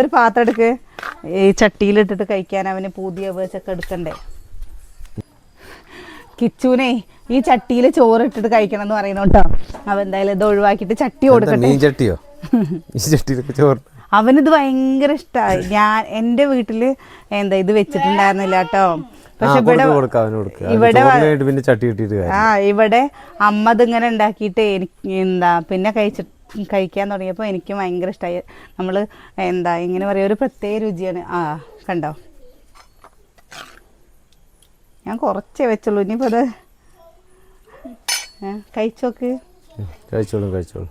ഒരു പാത്രം എടുക്ക്. ഈ ചട്ടിയിലിട്ടിട്ട് കഴിക്കാൻ അവന് പുതിയ. വേച്ചൊക്കെ എടുക്കണ്ടേ. കിച്ചുനെ ഈ ചട്ടിയിൽ ചോറ് ഇട്ടിട്ട് കഴിക്കണം എന്ന് പറയുന്നു കേട്ടോ അവൻ എന്തായാലും ഇത് ഒഴിവാക്കിയിട്ട് ചട്ടി കൊടുക്കട്ടെ. മീൻ ചട്ടിയോ? ഈ ചട്ടിയിലൊക്കെ ചോറ് അവനിത് ഭയങ്കര ഇഷ്ടമായി ഞാൻ എന്റെ വീട്ടിൽ എന്താ ഇത് വെച്ചിട്ടുണ്ടായിരുന്നില്ല കേട്ടോ. പക്ഷെ ഇവിടെ ഇവിടെ പിന്നെ ചട്ടി കിട്ടിയിട്ട് ആ ഇവിടെ അമ്മ ഇതിങ്ങനെ ഉണ്ടാക്കിയിട്ട് എനിക്ക് എന്താ പിന്നെ കഴിച്ച കഴിക്കാൻ തുടങ്ങിയപ്പോൾ എനിക്ക് ഭയങ്കര ഇഷ്ടമായി നമ്മൾ എന്താ ഇങ്ങനെ പറയുക ഒരു പ്രത്യേക രുചിയാണ്. ആ കണ്ടോ? ഞാൻ കുറച്ചേ വെച്ചുള്ളൂ. ഇനിയിപ്പോൾ അത് കഴിച്ചോക്ക്. കഴിച്ചോളും കഴിച്ചോളും.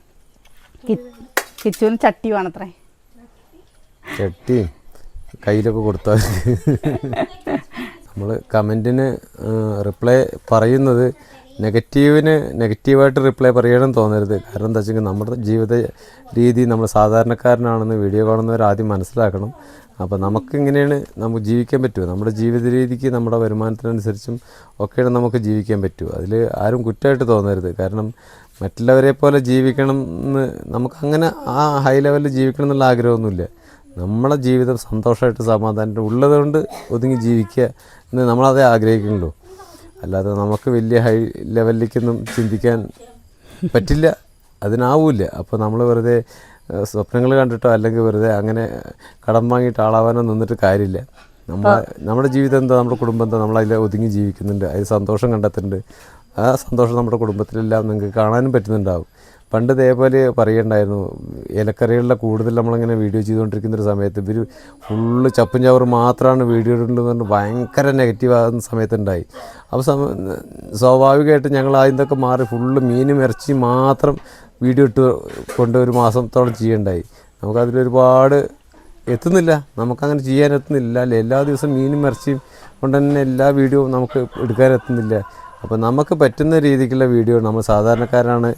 കിച്ചുവിന് ചട്ടി വേണത്രേ. ചട്ടിയും കയ്യിലൊക്കെ കൊടുത്താൽ നമ്മൾ കമന്റിന് റിപ്ലൈ പറയുന്നത് നെഗറ്റീവിന് നെഗറ്റീവായിട്ട് റിപ്ലൈ പറയണം തോന്നരുത്. കാരണം എന്താ വെച്ചെങ്കിൽ നമ്മുടെ ജീവിത രീതി നമ്മൾ സാധാരണക്കാരനാണെന്ന് വീഡിയോ കാണുന്നവർ ആദ്യം മനസ്സിലാക്കണം. അപ്പോൾ നമുക്ക് ഇങ്ങനെയാണ് നമുക്ക് ജീവിക്കാൻ പറ്റുമോ നമ്മുടെ ജീവിത രീതിക്ക് നമ്മുടെ വരുമാനത്തിനനുസരിച്ചും ഒക്കെയാണ് നമുക്ക് ജീവിക്കാൻ പറ്റുമോ അതിൽ ആരും കുറ്റമായിട്ട് തോന്നരുത്. കാരണം മറ്റുള്ളവരെ പോലെ ജീവിക്കണം എന്ന് നമുക്ക് അങ്ങനെ ആ ഹൈ ലെവലിൽ ജീവിക്കണം എന്നുള്ള ആഗ്രഹമൊന്നുമില്ല. നമ്മളെ ജീവിതം സന്തോഷമായിട്ട് സമാധാനമായിട്ട് ഉള്ളതുകൊണ്ട് ഒതുങ്ങി ജീവിക്കുക എന്ന് നമ്മളതേ ആഗ്രഹിക്കുന്നുള്ളൂ. അല്ലാതെ നമുക്ക് വലിയ ഹൈ ലെവലിലേക്കൊന്നും ചിന്തിക്കാൻ പറ്റില്ല. അതിനാവൂല അപ്പോൾ നമ്മൾ വെറുതെ സ്വപ്നങ്ങൾ കണ്ടിട്ടോ അല്ലെങ്കിൽ വെറുതെ അങ്ങനെ കടം വാങ്ങിയിട്ട് ആളാവാനോ നിന്നിട്ട് കാര്യമില്ല. നമ്മൾ നമ്മുടെ ജീവിതം എന്താ? നമ്മുടെ കുടുംബം എന്താ? നമ്മളതിൽ ഒതുങ്ങി ജീവിക്കുന്നുണ്ട്. അതിൽ സന്തോഷം കണ്ടെത്തുന്നുണ്ട്. ആ സന്തോഷം നമ്മുടെ കുടുംബത്തിലെല്ലാം നിങ്ങൾക്ക് കാണാനും പറ്റുന്നുണ്ടാവും. പണ്ട് ഇതേപോലെ പറയണ്ടായിരുന്നു ഇലക്കറികളിലെ കൂടുതൽ നമ്മളിങ്ങനെ വീഡിയോ ചെയ്തുകൊണ്ടിരിക്കുന്ന ഒരു സമയത്ത് ഇവർ ഫുള്ള് ചപ്പും ചവറ് മാത്രമാണ് വീഡിയോ ഇടുന്നത് പറഞ്ഞ് ഭയങ്കര നെഗറ്റീവ് ആകുന്ന സമയത്തുണ്ടായി. അപ്പോൾ സ്വാഭാവികമായിട്ട് ഞങ്ങൾ അതിന്റെയൊക്കെ മാറി ഫുള്ള് മീനും ഇറച്ചി മാത്രം വീഡിയോ ഇട്ട് കൊണ്ട് ഒരു മാസത്തോളം ചെയ്യണ്ടായി. നമുക്കതിലൊരുപാട് എത്തുന്നില്ല. നമുക്കങ്ങനെ ചെയ്യാൻ എത്തുന്നില്ല. എല്ലാ ദിവസവും മീനും ഇറച്ചിയും കൊണ്ട് തന്നെ എല്ലാ വീഡിയോവും നമുക്ക് എടുക്കാൻ എത്തുന്നില്ല. അപ്പോൾ നമുക്ക് പറ്റുന്ന രീതിക്കുള്ള വീഡിയോ നമ്മൾ സാധാരണക്കാരാണ്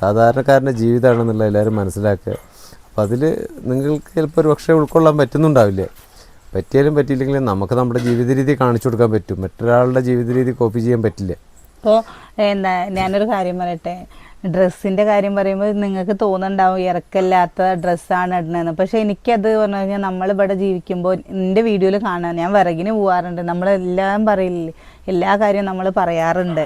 സാധാരണക്കാരന്റെ ജീവിതമാണെന്നുള്ള എല്ലാവരും മനസ്സിലാക്കുക. അപ്പോൾ അതിൽ നിങ്ങൾക്ക് ചിലപ്പോൾ ഒരു പക്ഷേ ഉൾക്കൊള്ളാൻ പറ്റുന്നുണ്ടാവില്ല. പറ്റിയാലും പറ്റിയില്ലെങ്കിലും നമുക്ക് നമ്മുടെ ജീവിത രീതി കാണിച്ചു കൊടുക്കാൻ പറ്റും. മറ്റൊരാളുടെ ജീവിത രീതി കോപ്പി ചെയ്യാൻ പറ്റില്ല. ഇപ്പോൾ എന്താ ഞാനൊരു കാര്യം പറയട്ടെ. ഡ്രസ്സിന്റെ കാര്യം പറയുമ്പോൾ നിങ്ങൾക്ക് തോന്നുന്നുണ്ടാവും ഇറക്കല്ലാത്ത ഡ്രസ്സാണ് ഇടുന്നതെന്ന്. പക്ഷേ എനിക്കത് പറഞ്ഞു കഴിഞ്ഞാൽ നമ്മളിവിടെ ജീവിക്കുമ്പോൾ എന്റെ വീഡിയോയിൽ കാണാൻ ഞാൻ വിറകിന് പോകാറുണ്ട് നമ്മളെല്ലാം പറയില്ലേ എല്ലാ കാര്യവും നമ്മൾ പറയാറുണ്ട്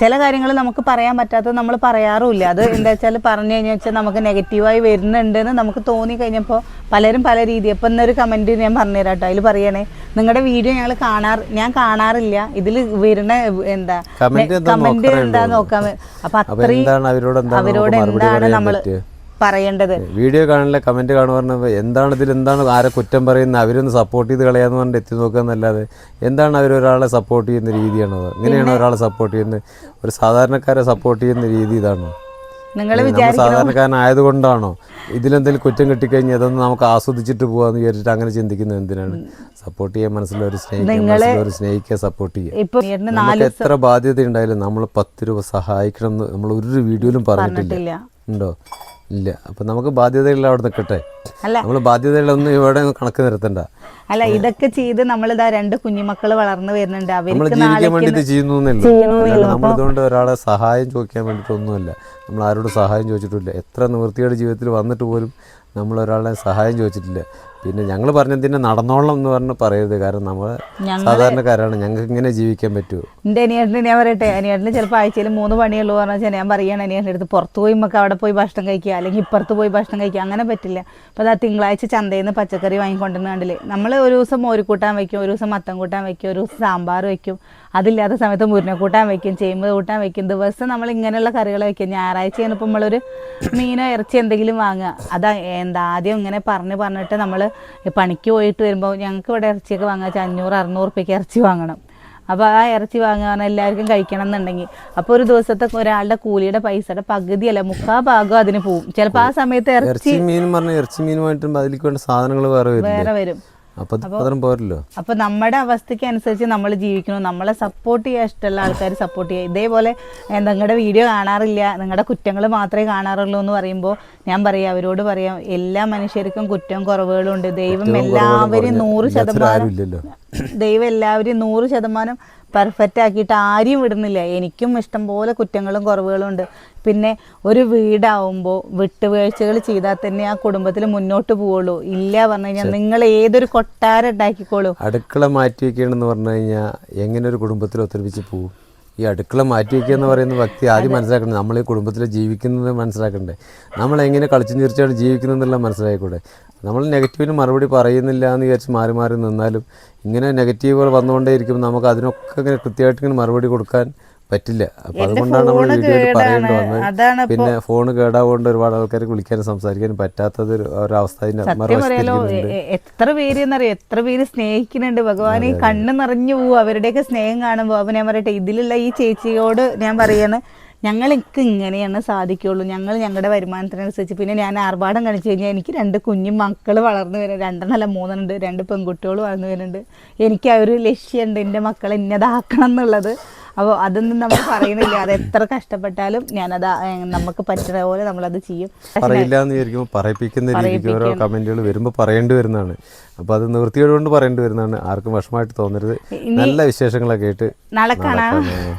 ചില കാര്യങ്ങൾ നമുക്ക് പറയാൻ പറ്റാത്തത് നമ്മൾ പറയാറുമില്ല അത് എന്താ വെച്ചാൽ പറഞ്ഞു കഴിഞ്ഞാൽ വെച്ചാൽ നമുക്ക് നെഗറ്റീവായി വരുന്നുണ്ടെന്ന് നമുക്ക് തോന്നി കഴിഞ്ഞപ്പോൾ പലരും പല രീതി അപ്പം എന്നൊരു കമന്റ് ഞാൻ പറഞ്ഞുതരാം കേട്ടോ അതിൽ പറയണേ നിങ്ങളുടെ വീഡിയോ ഞങ്ങൾ കാണാറ് ഞാൻ കാണാറില്ല ഇതിൽ വരുന്ന എന്താ കമന്റ് എന്താ. നോക്കാൻ അപ്പം അത്രയും അവരോട് എന്താണ് നമ്മൾ? പറയേണ്ടത്? വീഡിയോ കാണില്ല കമന്റ് കാണുക എന്താണ് ഇതിൽ എന്താണ് ആരെ കുറ്റം പറയുന്നത്? അവരൊന്ന് സപ്പോർട്ട് ചെയ്ത് കളയാന്ന് പറഞ്ഞിട്ട് എത്തി നോക്കുക എന്നല്ലാതെ എന്താണ് അവർ ഒരാളെ സപ്പോർട്ട് ചെയ്യുന്ന രീതിയാണോ ഇങ്ങനെയാണ് ഒരാളെ സപ്പോർട്ട് ചെയ്യുന്നത് ഒരു സാധാരണക്കാരെ സപ്പോർട്ട് ചെയ്യുന്ന രീതി ഇതാണോ? നിങ്ങൾ സാധാരണക്കാരനായതുകൊണ്ടാണോ ഇതിലെന്തെങ്കിലും കുറ്റം കിട്ടിക്കഴിഞ്ഞാൽ അതൊന്ന് നമുക്ക് ആസ്വദിച്ചിട്ട് പോകാന്ന് വിചാരിച്ചിട്ട് അങ്ങനെ ചിന്തിക്കുന്നത് എന്തിനാണ്? സപ്പോർട്ട് ചെയ്യാൻ മനസ്സിലൊരു സ്നേഹിക്കാൻ മനസ്സിലൊരു സ്നേഹിക്കുക സപ്പോർട്ട് ചെയ്യുക. നമുക്ക് എത്ര ബാധ്യത ഉണ്ടായാലും നമ്മൾ പത്ത് രൂപ സഹായിക്കണം എന്ന് നമ്മൾ ഒരു വീഡിയോയിലും പറഞ്ഞിട്ടില്ല. ഉണ്ടോ? ഇല്ല. അപ്പൊ നമുക്ക് ബാധ്യതയുള്ള അവിടെ നിൽക്കട്ടെ അല്ല. നമ്മൾ ബാധ്യതകളൊന്നും ഇവിടെ കണക്ക് നിർത്തണ്ട. അല്ല ഇതൊക്കെ ചെയ്ത് നമ്മളിതാ രണ്ട് കുഞ്ഞുമക്കൾ വളർന്നു വരുന്നുണ്ട്. നമ്മൾ ജീവിക്കാൻ വേണ്ടി വേണ്ടിയിട്ട് ചെയ്യുന്നു നമ്മൾ ഒരാളെ സഹായം ചോദിക്കാൻ വേണ്ടിയിട്ടൊന്നുമല്ല നമ്മൾ ആരോട് സഹായം ചോദിച്ചിട്ടില്ല. എത്ര നിവൃത്തിയുടെ ജീവിതത്തിൽ വന്നിട്ട് പോലും നമ്മൾ ഒരാളെ സഹായം ചോദിച്ചിട്ടില്ല. പിന്നെ ഞങ്ങൾ പറഞ്ഞതിനെ നടന്നോളം എന്ന് പറഞ്ഞ് പറയരുത്. കാരണം നമ്മൾ സാധാരണക്കാരാണ്. ഞങ്ങൾക്ക് ഇങ്ങനെ ജീവിക്കാൻ പറ്റുമോ എന്റെ അനിയേട്ടന് ഞാൻ പറയട്ടെ അനിയേട്ടന് ചിലപ്പോൾ ആഴ്ചയിൽ മൂന്ന് പണിയുള്ളൂ പറഞ്ഞു വെച്ചാൽ ഞാൻ പറയുകയാണ് അനിയേട്ടന്റെ അടുത്ത് പുറത്ത് പോയി നമുക്ക് അവിടെ പോയി ഭക്ഷണം കഴിക്കുക അല്ലെങ്കിൽ ഇപ്പുറത്ത് പോയി ഭക്ഷണം കഴിക്കുക അങ്ങനെ പറ്റില്ല. അപ്പോൾ അതാ തിങ്കളാഴ്ച ചന്തയിൽ നിന്ന് പച്ചക്കറി വാങ്ങിക്കൊണ്ടുവന്ന് കണ്ടില്ലേ? നമ്മൾ ഒരു ദിവസം മോരുകൂട്ടാൻ വയ്ക്കും ഒരു ദിവസം മത്തം കൂട്ടാൻ വയ്ക്കും ഒരു ദിവസം സാമ്പാർ വയ്ക്കും. അതില്ലാത്ത സമയത്ത് മുരിനക്കൂട്ടാൻ വെക്കും ചേമ്പ് കൂട്ടാൻ വയ്ക്കും ദിവസം നമ്മൾ ഇങ്ങനെയുള്ള കറികൾ വെക്കും. ഞായറാഴ്ച കഴിഞ്ഞപ്പോൾ നമ്മളൊരു മീനോ ഇറച്ചി എന്തെങ്കിലും വാങ്ങുക. അതാ എന്താ ആദ്യം ഇങ്ങനെ പറഞ്ഞ് പറഞ്ഞിട്ട് നമ്മൾ പണിക്ക് പോയിട്ട് വരുമ്പോൾ ഞങ്ങൾക്ക് ഇവിടെ ഇറച്ചിയൊക്കെ വാങ്ങാൻ വെച്ചാൽ അഞ്ഞൂറ് അറുന്നൂറ് റുപ്യക്ക് ഇറച്ചി വാങ്ങണം. അപ്പോൾ ആ ഇറച്ചി വാങ്ങാൻ എല്ലാവർക്കും കഴിക്കണം എന്നുണ്ടെങ്കിൽ. അപ്പോൾ ഒരു ദിവസത്തെ ഒരാളുടെ കൂലിയുടെ പൈസയുടെ പകുതിയല്ല മുക്കാ ഭാഗം അതിന് പോവും. ചിലപ്പോൾ ആ സമയത്ത് ഇറച്ചി മീൻ പറഞ്ഞ ഇറച്ചി മീനുമായിട്ട് അതിലേക്ക് വേണ്ട സാധനങ്ങൾ വേറെ വരും. പോരല്ലോ. അപ്പോൾ നമ്മുടെ അവസ്ഥയ്ക്ക് അനുസരിച്ച് നമ്മൾ ജീവിക്കണം നമ്മളെ സപ്പോർട്ട് ചെയ്യാൻ ഇഷ്ടമുള്ള ആൾക്കാർ സപ്പോർട്ട് ചെയ്യുക ഇതേപോലെ നിങ്ങളുടെ വീഡിയോ കാണാറില്ല. നിങ്ങളുടെ കുറ്റങ്ങൾ മാത്രമേ കാണാറുള്ളൂ എന്ന് പറയുമ്പോൾ ഞാൻ പറയാം അവരോട് പറയാം എല്ലാ മനുഷ്യർക്കും കുറ്റവും കുറവുകളുണ്ട് ദൈവം എല്ലാവരും നൂറ് ശതമാനം ദൈവം എല്ലാവരും നൂറ് ശതമാനം പെർഫെക്റ്റ് ആക്കിയിട്ട് ആരും വിടുന്നില്ല. എനിക്കും ഇഷ്ടംപോലെ കുറ്റങ്ങളും കുറവുകളും ഉണ്ട്. പിന്നെ ഒരു വീടാവുമ്പോൾ വിട്ടുവീഴ്ചകൾ ചെയ്താൽ തന്നെ ആ കുടുംബത്തിൽ മുന്നോട്ട് പോവുള്ളൂ. ഇല്ല പറഞ്ഞു കഴിഞ്ഞാൽ നിങ്ങൾ ഏതൊരു കൊട്ടാരം ഉണ്ടാക്കിക്കോളൂ. അടുക്കള മാറ്റി വെക്കണമെന്ന് പറഞ്ഞു കഴിഞ്ഞാൽ എങ്ങനെ ഒരു കുടുംബത്തിൽ ഒത്തൊരുമിച്ച് പോകും ഈ അടുക്കള മാറ്റി വയ്ക്കുക എന്ന് പറയുന്ന വ്യക്തി ആദ്യം മനസ്സിലാക്കണം നമ്മൾ ഈ കുടുംബത്തിൽ ജീവിക്കുന്നത് മനസ്സിലാക്കണ്ടേ? നമ്മൾ എങ്ങനെ കളിച്ചു ചിരിച്ചാണ് ജീവിക്കുന്നത് എന്നുള്ളത് മനസ്സിലായിക്കൂടെ? നമ്മൾ നെഗറ്റീവിന് മറുപടി പറയുന്നില്ല എന്ന് വിചാരിച്ച് മാറി മാറി നിന്നാലും ഇങ്ങനെ നെഗറ്റീവുകൾ വന്നുകൊണ്ടേ ഇരിക്കുമ്പോൾ നമുക്ക് അതിനൊക്കെ ഇങ്ങനെ കൃത്യമായിട്ട് ഇങ്ങനെ മറുപടി കൊടുക്കാൻ പറ്റില്ല. അപ്പൊ അതുകൊണ്ടാണ് നമ്മൾ വീഡിയോയിൽ പറയേണ്ടി വന്നത്. പിന്നെ ഫോൺ കേടാവുകൊണ്ട് ഒരുപാട് ആൾക്കാർ വിളിക്കാനും സംസാരിക്കാനും പറ്റാത്തത് ഒരു ഒരവസ്ഥ എത്ര പേര് എന്നറിയോ? എത്ര പേര് സ്നേഹിക്കുന്നുണ്ട്. ഭഗവാൻ ഈ കണ്ണ് നിറഞ്ഞു പോവും. അവരുടെയൊക്കെ സ്നേഹം കാണുമ്പോൾ അപ്പൊ ഞാൻ പറയട്ടെ ഇതിലുള്ള ഈ ചേച്ചിയോട് ഞാൻ പറയാണ് ഞങ്ങൾക്ക് ഇങ്ങനെയാണ് സാധിക്കുള്ളൂ. ഞങ്ങൾ ഞങ്ങളുടെ വരുമാനത്തിനനുസരിച്ച് പിന്നെ ഞാൻ ആർഭാടം കാണിച്ചു കഴിഞ്ഞാൽ എനിക്ക് രണ്ട് കുഞ്ഞു മക്കൾ വളർന്നു വരുന്നത് രണ്ടെണ്ണല്ല മൂന്നെണ്ണുണ്ട്. രണ്ട് പെൺകുട്ടികൾ വളർന്നു വരുന്നുണ്ട്. എനിക്ക് ആ ഒരു ലക്ഷ്യമുണ്ട് എന്റെ മക്കളെ ഇന്നതാക്കണം എന്നുള്ളത് അപ്പോൾ അതൊന്നും നമ്മൾ പറയുന്നില്ല. അത് എത്ര കഷ്ടപ്പെട്ടാലും ഞാനത് നമുക്ക് പറ്റുന്ന പോലെ നമ്മളത് ചെയ്യും. പറയില്ല എന്ന് വിചാരിക്കുമ്പോൾ പറയിപ്പിക്കുന്ന രീതിക്ക് ഓരോ കമന്റുകൾ വരുമ്പോൾ പറയേണ്ടി വരുന്നതാണ്. അപ്പോൾ അത് നിവൃത്തിയോടുകൊണ്ട് പറയേണ്ടി വരുന്നതാണ്. ആർക്കും വിഷമമായിട്ട് തോന്നരുത്. നല്ല വിശേഷങ്ങളൊക്കെ ആയിട്ട് നാളെ കാണാം കാണാം.